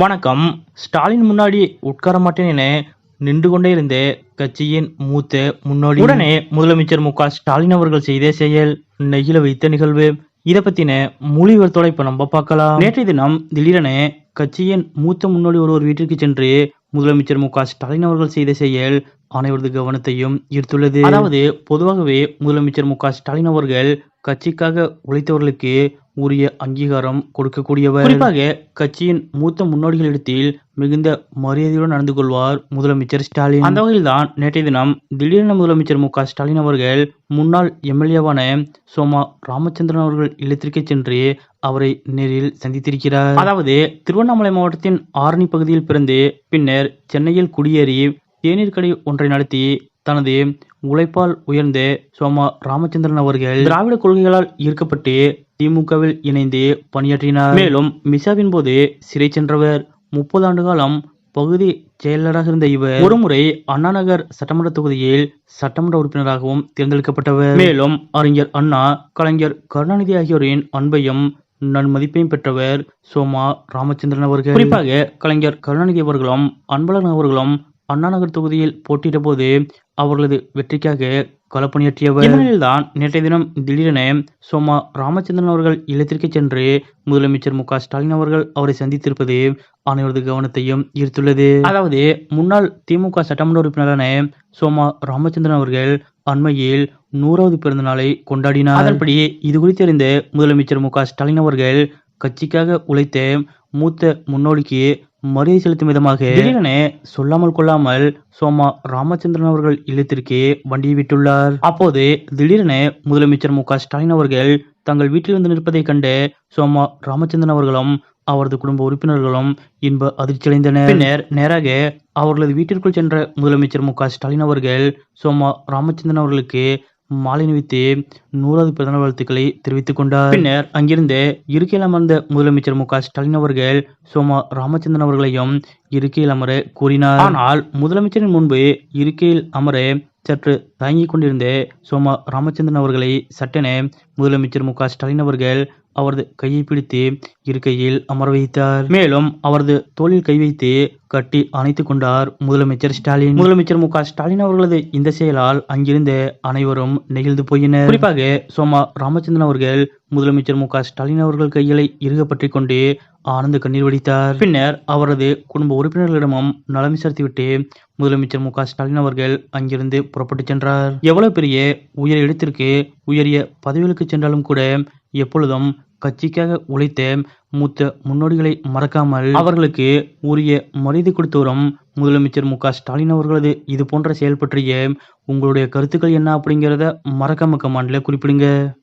வணக்கம். ஸ்டாலின் முன்னாடி உட்கார மாட்டேன் என நின்று கொண்டே இருந்த கட்சியின் மூத்த முன்னோடி உடனே முதலமைச்சர் மு ஸ்டாலின் அவர்கள் செய்த செயல் நெகில வைத்த நிகழ்வு. இதை பத்தின முழு இப்ப நம்ம பார்க்கலாம். நேற்றைய தினம் திடீரென கட்சியின் மூத்த முன்னோடி ஒருவர் வீட்டிற்கு சென்று முதலமைச்சர் மு ஸ்டாலின் அவர்கள் செய்த செயல் அனைவரது கவனத்தையும் ஈர்த்துள்ளது. அதாவது பொதுவாகவே முதலமைச்சர் மு ஸ்டாலின் அவர்கள் கட்சிக்காக உழைத்தவர்களுக்கு உரிய அங்கீகாரம் கொடுக்கக்கூடியவர். குறிப்பாக கட்சியின் மூத்த முன்னோடிகளிடத்தில் மிகுந்த மரியாதையுடன் நடந்து கொள்வார் முதலமைச்சர் ஸ்டாலின். அந்த வகையில் தான் நேற்றைய தினம் திடீரென முதலமைச்சர் மு ஸ்டாலின் அவர்கள் முன்னாள் எம்எல்ஏவான சோமா ராமச்சந்திரன் அவர்கள் இல்லத்திற்கு சென்று அவரை நேரில் சந்தித்திருக்கிறார். அதாவது திருவண்ணாமலை மாவட்டத்தின் ஆரணி பகுதியில் பிறந்து பின்னர் சென்னையில் குடியேறி தேநீர் கடை ஒன்றை நடத்தி தனது உழைப்பால் உயர்ந்த சோமா ராமச்சந்திரன் அவர்கள் திராவிட கொள்கைகளால் ஈர்க்கப்பட்டு திமுகவில் இணைந்து பணியாற்றினார். மேலும் மிசாவின் போது சிறை சென்றவர். முப்பது ஆண்டு காலம் பகுதி செயலராக இருந்த இவர். ஒருமுறை அண்ணாநகர் சட்டமன்ற தொகுதியில் சட்டமன்ற உறுப்பினராகவும் தேர்ந்தெடுக்கப்பட்டவர். மேலும் அறிஞர் அண்ணா கலைஞர் கருணாநிதி ஆகியோரின் அன்பையும் நன்மதிப்பையும் பெற்றவர் சோமா ராமச்சந்திரன் அவர்கள். குறிப்பாக கலைஞர் கருணாநிதி அவர்களும் அன்பழகன் அவர்களும் அண்ணாநகர் தொகுதியில் போட்டியிட்ட போது அவர்களது வெற்றிக்காக களப்பணியாற்றியவர் தான் நேற்றைய தினம் திடீரென சோமா ராமச்சந்திரன் அவர்கள் இல்லத்திற்கு சென்று முதலமைச்சர் மு ஸ்டாலின் அவர்கள் அவரை சந்தித்திருப்பது அனைவரது கவனத்தையும் ஈர்த்துள்ளது. அதாவது முன்னாள் திமுக சட்டமன்ற உறுப்பினரான சோமா ராமச்சந்திரன் அவர்கள் அண்மையில் நூறாவது பிறந்த நாளை கொண்டாடினார். அதன்படி இது குறித்து அறிந்த முதலமைச்சர் மு ஸ்டாலின் அவர்கள் கட்சிக்காக உழைத்த மூத்த முன்னோடிக்கு மரியாதை செலுத்தும் விதமாக திடீரென சொல்லாமல் கொள்ளாமல் சோமா ராமச்சந்திரன் அவர்கள் இல்லத்திற்கு வண்டியை விட்டுள்ளார். அப்போது திடீரென முதலமைச்சர் மு ஸ்டாலின் அவர்கள் தங்கள் வீட்டில் வந்து நிற்பதைக் கண்டு சோமா ராமச்சந்திரன் அவர்களும் அவரது குடும்ப உறுப்பினர்களும் இன்ப அதிர்ச்சியடைந்தனர். பின்னர் நேராக அவர்களது வீட்டிற்குள் சென்ற முதலமைச்சர் மு ஸ்டாலின் அவர்கள் சோமா ராமச்சந்திரன் அவர்களுக்கு மாலை நூறாவது பிறந்த வாழ்த்துக்களை தெரிவித்துக் கொண்டார். பின்னர் அங்கிருந்து இருக்கையில் அமர்ந்த முதலமைச்சர் மு. க. ஸ்டாலின் அவர்கள் சோமா ராமச்சந்திரன் அவர்களையும் இருக்கையில் அமர கூறினார். ஆனால் முதலமைச்சரின் முன்பு இருக்கையில் அமர சற்று தயங்கிக் கொண்டிருந்த சோமா ராமச்சந்திரன் அவர்களை சட்டென முதலமைச்சர் மு. க. ஸ்டாலின் அவர்கள் அவரது கையை பிடித்து இருக்கையில் அமர வைத்தார். மேலும் அவரது தோளில் கை வைத்து கட்டி அணைத்துக் கொண்டார் முதலமைச்சர் ஸ்டாலின். முதலமைச்சர் மு ஸ்டாலின் அவர்களது இந்த செயலால் அங்கிருந்த அனைவரும் நெகிழ்ந்து போயினர். குறிப்பாக சோமா ராமச்சந்திரன் அவர்கள் முதலமைச்சர் மு ஸ்டாலின் அவர்கள் கைகளை இறுக கொண்டு ஆனந்த கண்ணீர் வடித்தார். பின்னர் அவரது குடும்ப உறுப்பினர்களிடமும் நலம் விசாரித்துவிட்டு முதலமைச்சர் மு ஸ்டாலின் அவர்கள் அங்கிருந்து புறப்பட்டு சென்றார். எவ்வளவு பெரிய உயர் இடத்திற்கு உயரிய பதவிகளுக்கு சென்றாலும் கூட எப்பொழுதும் கட்சிக்காக உழைத்த மூத்த முன்னோடிகளை மறக்காமல் அவர்களுக்கு உரிய மரியாதை கொடுத்து வரும் முதலமைச்சர் மு ஸ்டாலின் அவர்களது இது போன்ற செயல் பற்றிய உங்களுடைய கருத்துக்கள் என்ன அப்படிங்கிறத மறக்காம கமாண்டில் குறிப்பிடுங்க.